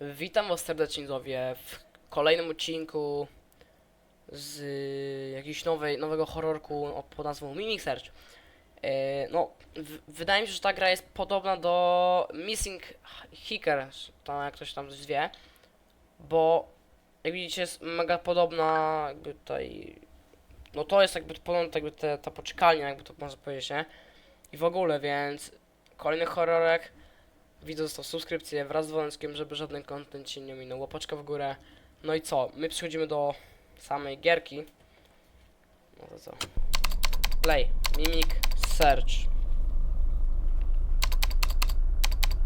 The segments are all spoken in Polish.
Witam was serdecznie w kolejnym odcinku z jakiejś nowej, nowego horrorku pod nazwą Mimic Search. E, no, wydaje mi się, że ta gra jest podobna do Missing Hiker, tam jak ktoś tam coś wie, bo jak widzicie jest mega podobna jakby tutaj, no to jest jakby podobna jakby te, ta poczekalnia, jakby to można powiedzieć, nie? I w ogóle, więc kolejny horrorek. Widzę został subskrypcję wraz z dzwoneczkiem, żeby żaden content się nie minął. Łapaczka w górę. No i co? My przechodzimy do samej gierki. No to co? Play. Mimic Search.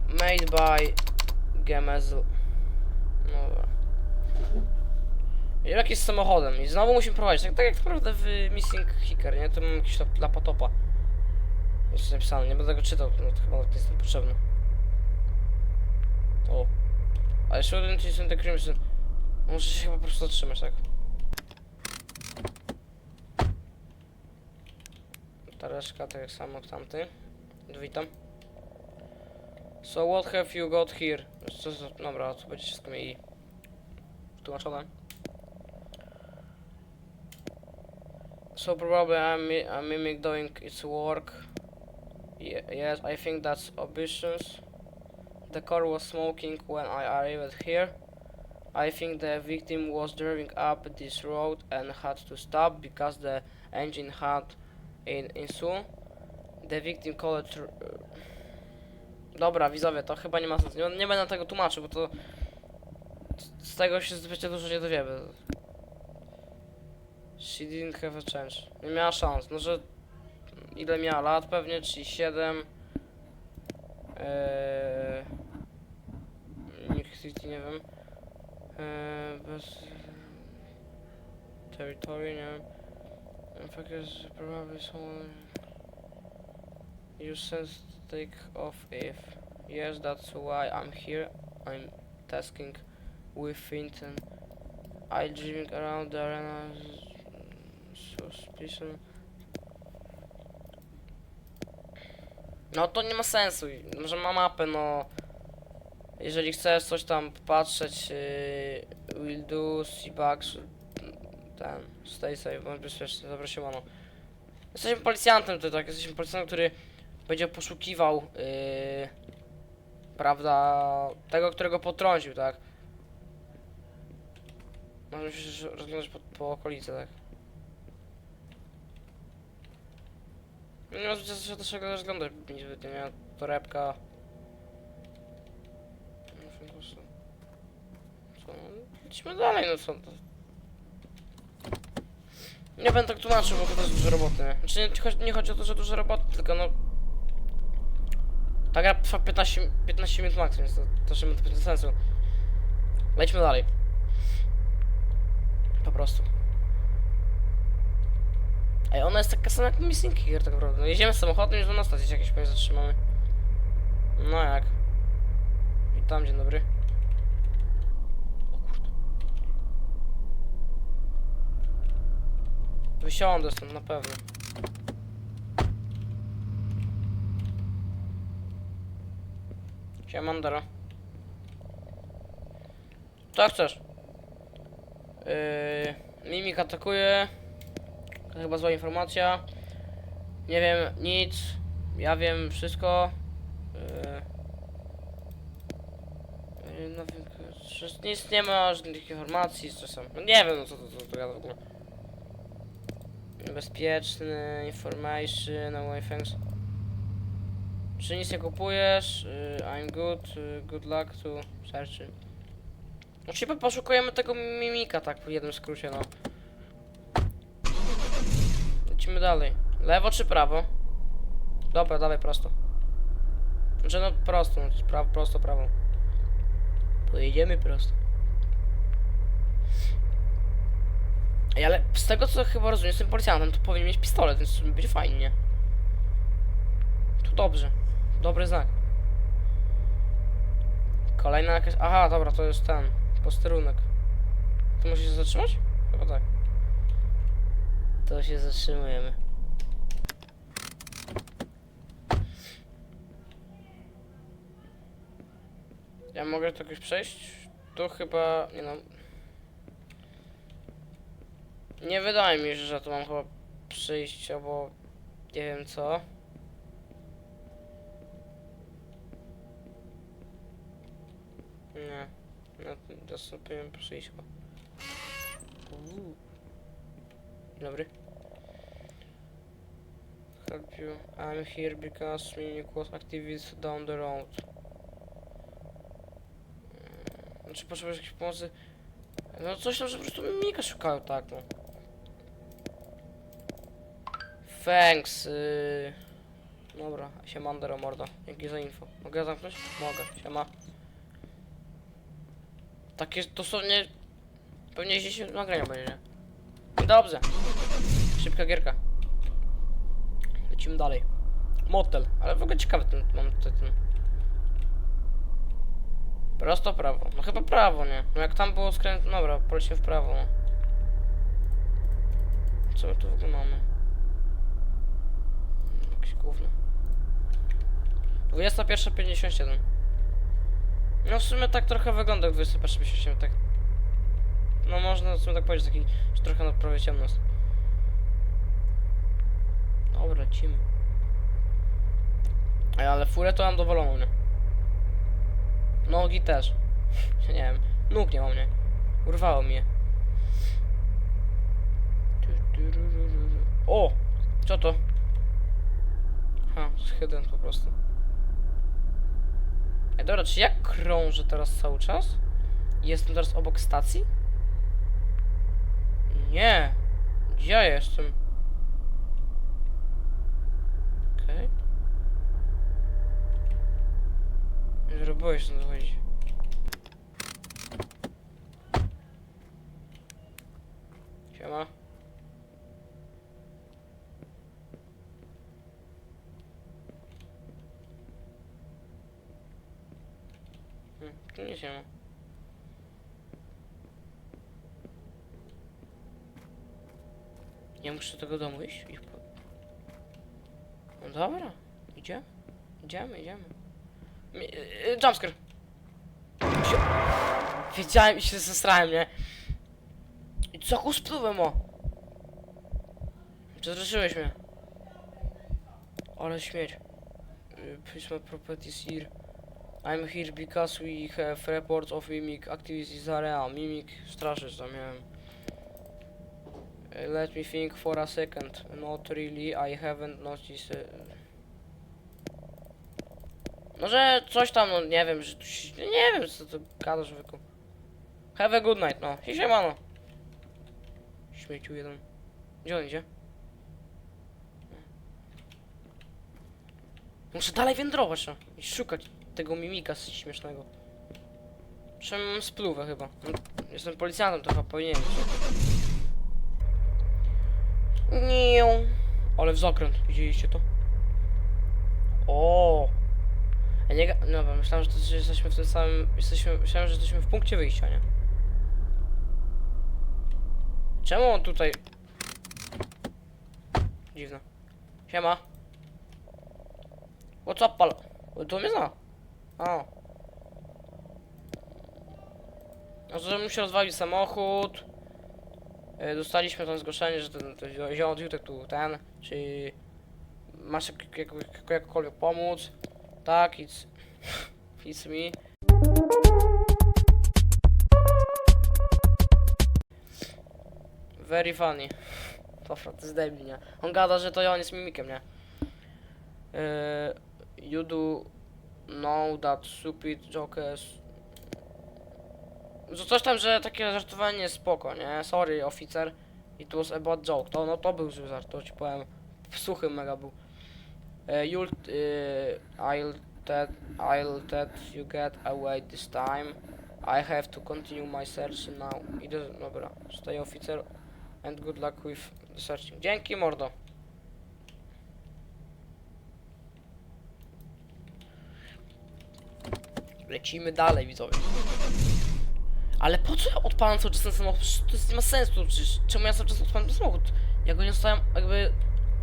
Made by Gemezl. No dobra. Jest samochodem i znowu musimy prowadzić, tak, tak jak naprawdę w Missing Hicker, nie? To mam jakiś lap- laptopa. Jest napisane, nie będę tego czytał, no to chyba nie jest. O. Ale shouldn't you send the crimson? Muszę się po prostu zatrzymać, tak? Ta reszka tak samo jak tamty. Witam. So what have you got here? Co, co, dobra, tu będzie wszystko mieli tłumaczone. So probably I'm, I'm mimic doing its work. Ye- yes, I think that's obvious. The car was smoking when I arrived here. I think the victim was driving up this road and had to stop because the engine had in issue. The victim called. Dobra, widzowie, to chyba nie ma sensu. Nie, nie będę tego tłumaczył, bo to z- tego się zbyt dużo nie dowiemy. She didn't have a chance. Nie miała szans. No, że ile miała lat? Pewnie 37. Eee, nikt nie wiem. Eee, bez territory, nie wiem. Is probably someone you sense take off if yes, that's why I'm here. I'm tasking with Finton. I driving around the arena suspicion. No to nie ma sensu. Może ma mapę, no. Jeżeli chcesz coś tam patrzeć, yy, will do, see bugs, ten, stay safe, bądź bezpieczny, dobra się mano. Jesteśmy policjantem tutaj, tak, jesteśmy policjantem, który będzie poszukiwał, yy, prawda, tego, którego potrącił, tak. Możemy się rozglądać po, po okolicy, tak. Nie zbyt się nic zbytnio, nie ma torebka. Co? Idźmy dalej, no co to? Nie będę tak tłumaczył, bo to jest dużo roboty. Znaczy nie, nie chodzi o to, że dużo roboty, tylko no... Ta gra trwa 15, 15 minut max, więc to też nie ma sensu. Lejdźmy dalej. Po prostu. Ej, ona jest taka sama jak Missing Gear tak naprawdę. No jedziemy samochodem, już na stacji się jakieś pewnie zatrzymamy. No jak? Witam, dzień dobry. O kurde. Wysiądę stąd na pewno. Siemandero. Co chcesz? Yy, mimik atakuje. To chyba zła informacja. Nie wiem nic. Ja wiem wszystko. Yy, yy, no, nic nie ma, żadnych informacji z czasem. No nie wiem, no co to, to, to w ogóle. Bezpieczny, information, no way thanks. Czy nic nie kupujesz? Yy, I'm good, good luck to search. No chyba poszukujemy tego mimika, tak w jednym skrócie, no. Lecimy dalej. Lewo czy prawo? Dobra, dawaj prosto. Znaczy no prosto, pra prosto, prawo. Pojedziemy prosto. Ej, ale z tego co chyba rozumiem, jestem policjantem, to powinien mieć pistolet, więc będzie fajnie. Tu dobrze. Dobry znak. Kolejna jakaś... Aha, dobra, to jest ten. Posterunek. Tu musisz się zatrzymać? Chyba tak. To się zatrzymujemy. Ja mogę to jakoś przejść? Tu chyba, nie no... Nie wydaje mi się, że tu mam chyba przyjść, albo nie wiem co. Nie, no to sobie przyjść chyba. Dobry. Help you. I'm here because Mimic was activist down the road. Znaczy potrzebujesz jakiejś pomocy? No coś tam, że po prostu Mimika szukają, tak no. Thanks. Yy... Dobra, siemandero mordo. Dzięki za info. Mogę zamknąć? Mogę, siema. Takie dosłownie... Pewnie 10 nagrania będzie? Dobrze. Szybka gierka. Lecimy dalej. Motel, ale w ogóle ciekawy ten mam ten, ten. Prosto prawo. No chyba prawo, nie? No jak tam było skręt... Dobra, polecimy w prawo. Co my tu w ogóle mamy? Jakieś gówno. 21.57 No w sumie tak trochę wygląda jak 21.57, tak. No można w sumie tak powiedzieć, taki, że trochę na prawie ciemno jest. Dobra, lecimy. Ej, ale furę to mam dowoloną, nie? Nogi też. nie wiem, nóg nie mam, nie? Urwało mnie. O! Co to? Ha, hidden po prostu. Ej, dobra, czy ja krążę teraz cały czas? Jestem teraz obok stacji? Nie. Gdzie ja jestem? Okay. Zrobiłeś co to chodzi. Siema. Hmm, tu nie siema. Ja muszę do tego domu iść? I. No dobra, idziemy. Idziemy, idziemy. Y, Jumpscare. Wiedziałem i się zestrałem, nie? I co ku o? Przestraszyłeś mnie. Ale śmieć. My properties here. I'm here because we have reports of mimic activities area. Mimic straszy, co miałem. Let me think for a second. Not really, I haven't noticed. uh, No, że coś tam, no nie wiem, że tu się, nie wiem, co to gadasz, wyku. Have a good night, no. I siemano. Śmieciu jeden. Gdzie on idzie? Muszę dalej wędrować, no. I szukać tego mimika śmiesznego. Przynajmniej mam spluwę chyba. Jestem policjantem, to chyba powinienem być. Nie. Ale w zakręt, widzieliście to? O. Ja nie, no bo myślałem, że, to, że jesteśmy w tym samym, jesteśmy, myślałem, że jesteśmy w punkcie wyjścia, nie? Czemu on tutaj... Dziwne. Siema. What's up, pal? To mnie zna. A. No, że mu się rozwalił samochód. E, Dostaliśmy tam zgłoszenie, że ten, ten ziom tu ten, czy masz jak, jak, jakkolwiek pomóc? Tak, it's, it's me. Very funny. To jest debil, nie? On gada, że to on jest mimikiem, nie? E, you do know that stupid jokes że coś tam, że takie żartowanie jest spoko, nie? Sorry, oficer. It was about joke. To, no to był żart, to ci powiem. Suchy mega był. Uh, you'll, uh, I'll that, I'll that you get away this time. I have to continue my search now. Idę, dobra. Stay officer and good luck with the searching. Dzięki, mordo. Lecimy dalej, widzowie. Ale po co ja odpalam cały czas ten samochód? Przecież to jest, nie ma sensu, przecież czemu ja cały czas odpalam ten samochód? Ja go nie zostawiam jakby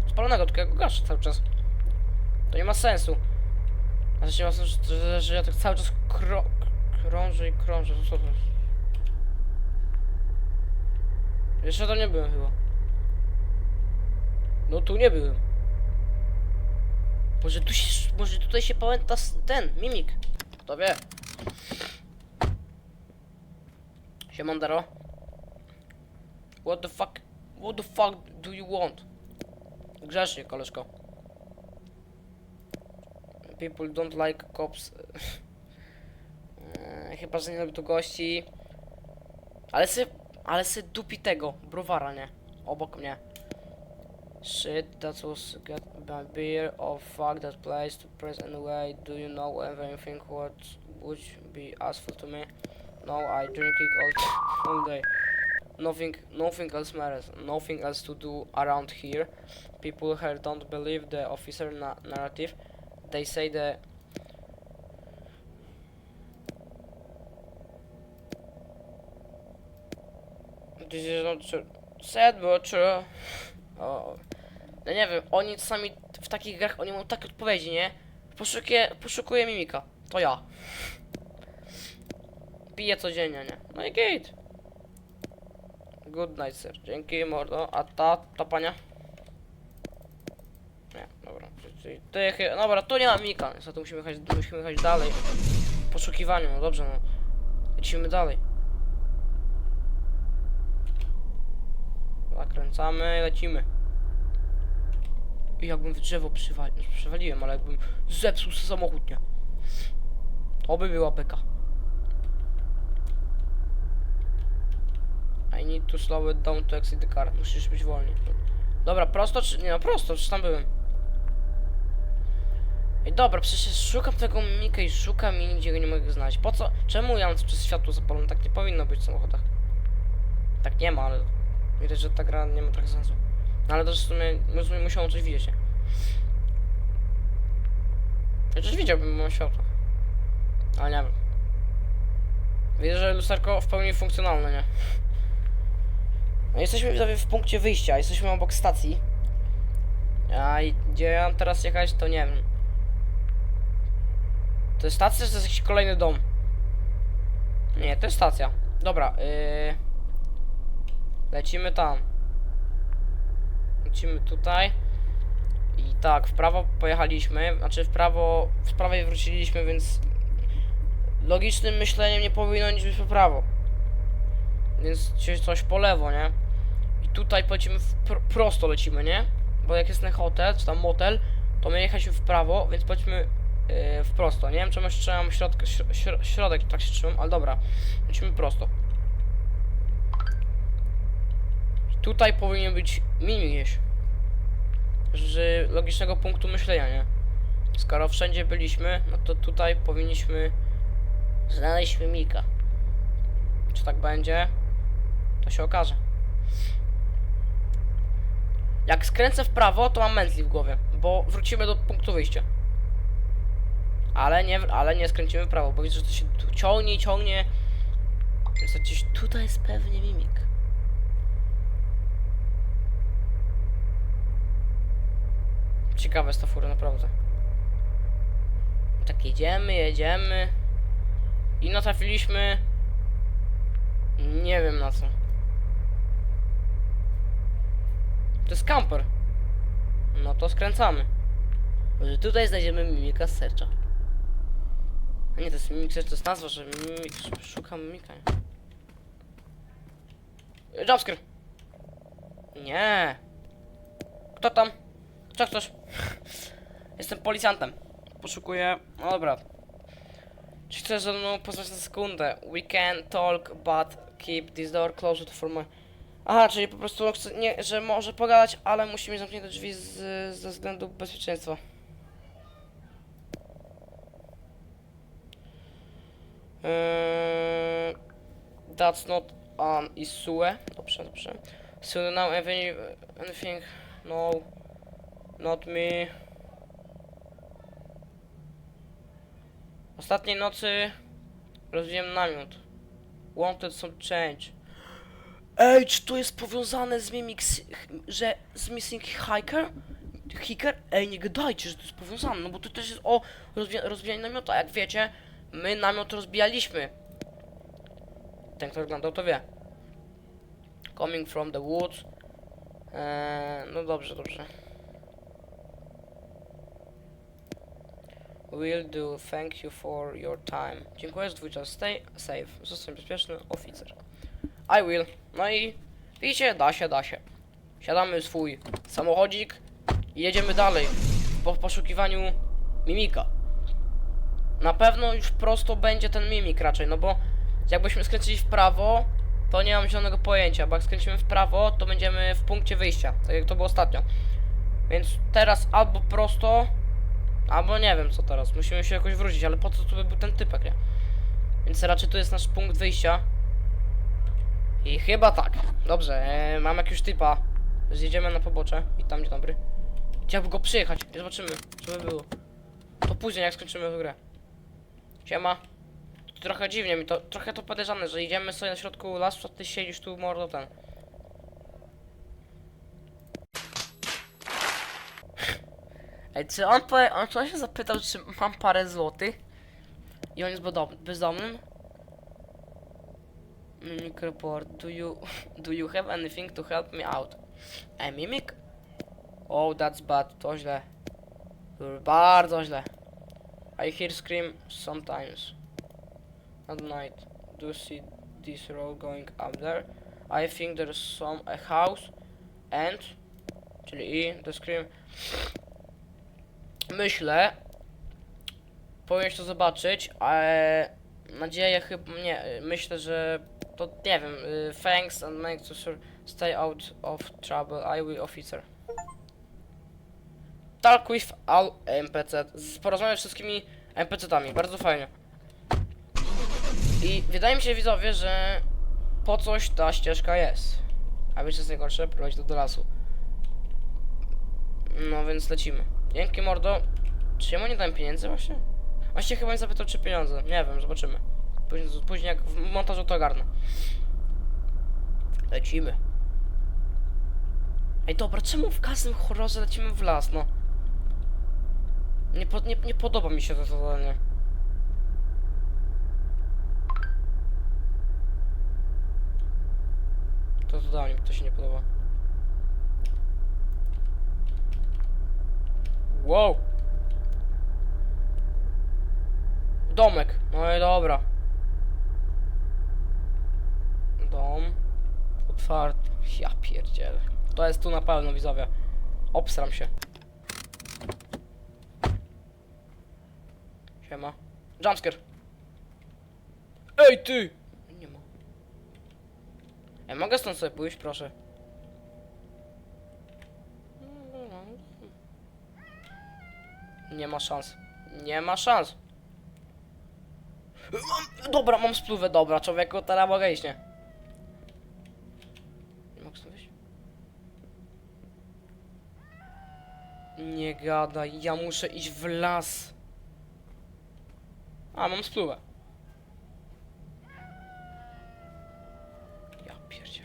odpalonego, tylko ja go gaszę cały czas. To nie ma sensu. A że nie ma sensu, że, że ja tak cały czas kro... Krążę i krążę, to co to jest? Jeszcze tam nie byłem chyba. No tu nie byłem. Może tu się, może tutaj się pamięta ten, mimik. Kto wie? Siemandero. What the fuck, what the fuck do you want? Grzecznie, koleżko. People don't like cops. Eee, Chyba, że nie lubi tu gości. Ale se, ale se dupi tego, browara, nie? Obok mnie. Shit, that was get my beer. Oh fuck that place to press anyway. Do you know anything what would be useful to me? No, I drink it all, all day. Nothing, nothing else matters. Nothing else to do around here. People here don't believe the officer na narrative. They say the This is not true. Sad but true. O. No nie wiem, oni czasami w takich grach, oni mają takie odpowiedzi, nie? Poszukuję, poszukuję mimika. To ja. Piję codziennie, nie? No i git. Good night, sir. Dzięki, mordo. A ta, ta pania? Nie, dobra. Czyli ty, chy- dobra, tu nie ma mimika. Niestety musimy jechać, musimy jechać dalej. W poszukiwaniu, no dobrze, no. Lecimy dalej. Zakręcamy, lecimy. I jakbym w drzewo przywalił, przywaliłem, ale jakbym zepsuł samochód, nie? To by była beka. I need to slow it down to exit the car. Musisz być wolniej. Dobra, prosto czy... Nie no, prosto, czy tam byłem? Ej, dobra, przecież szukam tego mimika i szukam i nigdzie go nie mogę znaleźć. Po co? Czemu ja mam przez światło zapalone? Tak nie powinno być w samochodach. Tak nie ma, ale... Widać, że ta gra nie ma trochę sensu. No ale też w sumie, w sumie musiało coś widzieć, nie? Chociaż widziałbym, bo mam światło. Ale nie wiem. Widzę, że lusterko w pełni funkcjonalne, nie? No jesteśmy widzowie w punkcie wyjścia, jesteśmy obok stacji. A i gdzie ja mam teraz jechać, to nie wiem. To jest stacja, czy to jest jakiś kolejny dom? Nie, to jest stacja. Dobra, yy... Lecimy tam. Lecimy tutaj. I tak, w prawo pojechaliśmy, znaczy w prawo, w prawej wróciliśmy, więc logicznym myśleniem nie powinno nic być po prawo. Więc coś po lewo, nie? I tutaj polecimy w pr prosto lecimy, nie? Bo jak jest ten hotel, czy tam motel, to my jechaliśmy w prawo, więc powiedzmy yy, w prosto. Nie wiem, czemu jeszcze trzymam środek, śro śro środek, tak się trzymam, ale dobra. Lecimy prosto. Tutaj powinien być mini gdzieś. Z logicznego punktu myślenia, nie? Skoro wszędzie byliśmy, no to tutaj powinniśmy znaleźć mimika. Czy tak będzie? To się okaże. Jak skręcę w prawo, to mam mętli w głowie, bo wrócimy do punktu wyjścia. Ale nie, ale nie skręcimy w prawo, bo widzę, że to się tu ciągnie i ciągnie. Więc gdzieś tutaj jest pewnie mimik. Ciekawe jest ta fura, naprawdę. Tak jedziemy, jedziemy. I natrafiliśmy... Nie wiem na co. To jest camper. No to skręcamy. Może tutaj znajdziemy mimika z sercza. A nie, to jest mimik to jest nazwa, że. Szukam mimika. Jumpscare! Nie. Kto tam? Co chcesz? Jestem policjantem. Poszukuję... No dobra. Czy chcesz ze mną pozwać na sekundę? We can talk, but keep this door closed for my... Aha, czyli po prostu nie, że może pogadać, ale musi mieć zamknięte drzwi z, ze względu bezpieczeństwa. Eee, that's not an issue. Dobrze, dobrze. So now any, anything? No. Not me. Ostatniej nocy rozwijam namiot. Wanted some change. Ej, czy to jest powiązane z Mimix, że z Missing Hiker? Hiker? Ej, nie gadajcie, że to jest powiązane, no bo to też jest o rozwijaniu namiota. Jak wiecie, my namiot rozbijaliśmy. Ten, kto oglądał, to wie. Coming from the woods. Eee, no dobrze, dobrze. Will do. Thank you for your time. Dziękuję za twój czas. Stay safe. Zostań bezpieczny, oficer. I will. No i widzicie, da się, da się. Siadamy w swój samochodzik i jedziemy dalej po poszukiwaniu mimika. Na pewno już prosto będzie ten mimik raczej, no bo jakbyśmy skręcili w prawo, to nie mam zielonego pojęcia, bo jak skręcimy w prawo, to będziemy w punkcie wyjścia, tak jak to było ostatnio. Więc teraz albo prosto, albo nie wiem co teraz, musimy się jakoś wrócić, ale po co tu by był ten typek, nie? Więc raczej tu jest nasz punkt wyjścia. I chyba tak. Dobrze, e, mam jakiegoś typa. Zjedziemy na pobocze. I tam dzień dobry. Chciałbym go przyjechać i zobaczymy, co by było. To później, jak skończymy grę. Siema. Trochę dziwnie mi to, trochę to podejrzane, że idziemy sobie na środku lasu, a ty siedzisz tu mordo ten. Ej, czy on, powie, on, czy on się zapytał, czy mam parę złotych? I on jest bezdomny- bezdomnym? Mimic report. Do you do you have anything to help me out? A mimic? Oh, that's bad. To źle. Bardzo źle. I hear scream sometimes. At night. Do you see this road going up there? I think there's some a house and czyli i the scream. Myślę. Powinieneś to zobaczyć, ale nadzieję chyba nie. Myślę, że to nie wiem. y, Thanks and make to sure stay out of trouble. I will officer. Talk with all NPC. Porozmawiać z wszystkimi NPC-tami. Bardzo fajnie. I wydaje mi się widzowie, że po coś ta ścieżka jest. A wiecie co jest najgorsze? Prowadzi to do lasu. No więc lecimy. Dzięki mordo. Czy ja mu nie dałem pieniędzy właśnie? Właśnie chyba nie zapytał czy pieniądze. Nie wiem, zobaczymy. Później, później jak w montażu to ogarnę. Lecimy. Ej dobra, czemu w każdym horrorze lecimy w las, no? Nie, po, nie, nie podoba mi się to zadanie. To zadanie mi to się nie podoba. Wow! Domek. No i dobra. Dom. Otwarty. Ja pierdzielę. To jest tu na pewno, widzowie. Obsram się. Siema. Jumpscare. Ej, ty! Nie ma. Ja mogę stąd sobie pójść, proszę. Nie ma szans. Nie ma szans. Dobra, mam spluwę, dobra, człowieku, teraz mogę iść, nie? Nie mogę stąd wyjść? Nie gadaj, ja muszę iść w las. A, mam spluwę. Ja pierdzie.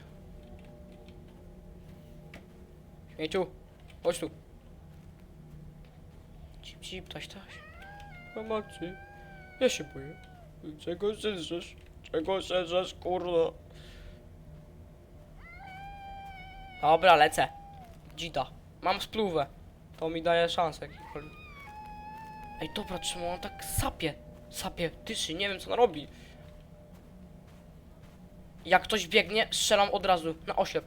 Śmieciu, chodź tu. Cip, cip, taś, taś. Pomocy. Ja się boję. Czego szerzesz? Czego szerzesz, kurwa? Dobra, lecę. Dzida. Mam spluwę. To mi daje szansę jakikolwiek. Ej, dobra, czemu on tak sapie? Sapie, tyszy, nie wiem co on robi. Jak ktoś biegnie, strzelam od razu, na oślep.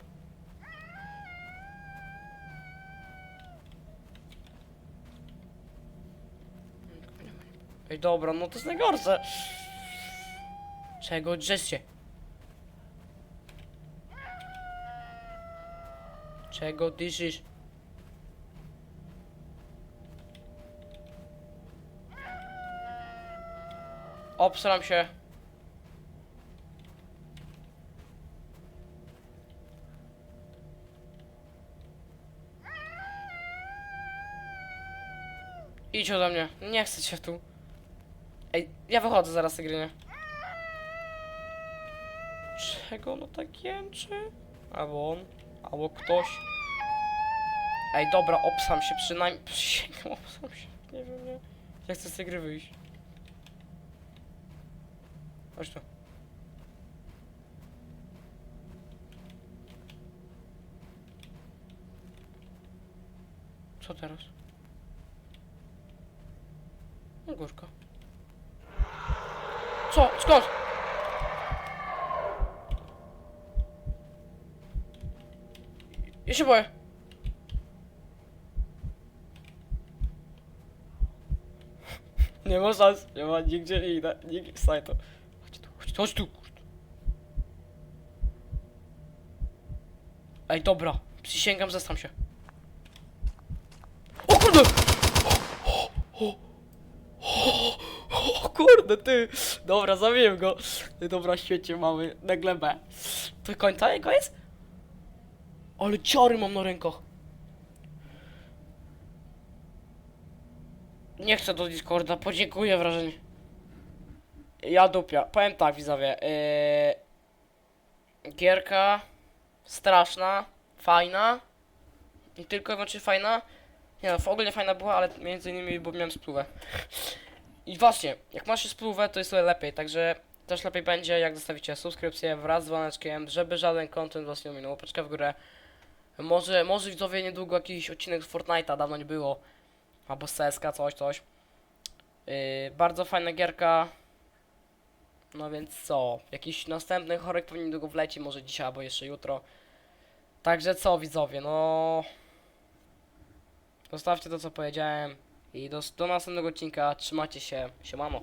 Ej, dobra, no to jest najgorsze. Czego drzesz się? Czego dyszysz? Obsram się. Idź ode mnie. Nie chcę cię tu. Ej, ja wychodzę zaraz z gry, nie? Czego ono tak jęczy? Albo on, albo ktoś. Ej, dobra, obsam się przynajmniej. Przysięgam, obsam się. Nie wiem, nie. Ja chcę z tej gry wyjść. Chodź tu. Co teraz? No górka. Co? Skąd? Ja się boję. Nie ma szans, nie ma nigdzie idę, nigdzie to. Chodź tu, tu. Ej, dobra, przysięgam, zestam się. O kurde! O, kurde, ty! Dobra, zabiłem go. Dobra, świecie mamy na glebę. To końca jego jest? Ale ciary mam na rękach. Nie chcę do Discorda, podziękuję wrażenie. Ja dupia. Powiem tak, widzowie. Yy... Gierka straszna, fajna. I tylko i wyłącznie fajna. Nie no, w ogóle fajna była, ale między innymi, bo miałem spluwę. I właśnie, jak masz spluwę, to jest wiele lepiej, także też lepiej będzie, jak zostawicie subskrypcję wraz z dzwoneczkiem, żeby żaden content was nie ominął. Paczka w górę. Może, może widzowie niedługo jakiś odcinek z Fortnite'a, dawno nie było. Albo z CSK, coś, coś. Yy, bardzo fajna gierka. No więc co? Jakiś następny chorek pewnie niedługo wleci, może dzisiaj albo jeszcze jutro. Także co widzowie, no... Zostawcie to co powiedziałem i do, do następnego odcinka. Trzymajcie się. Siemano.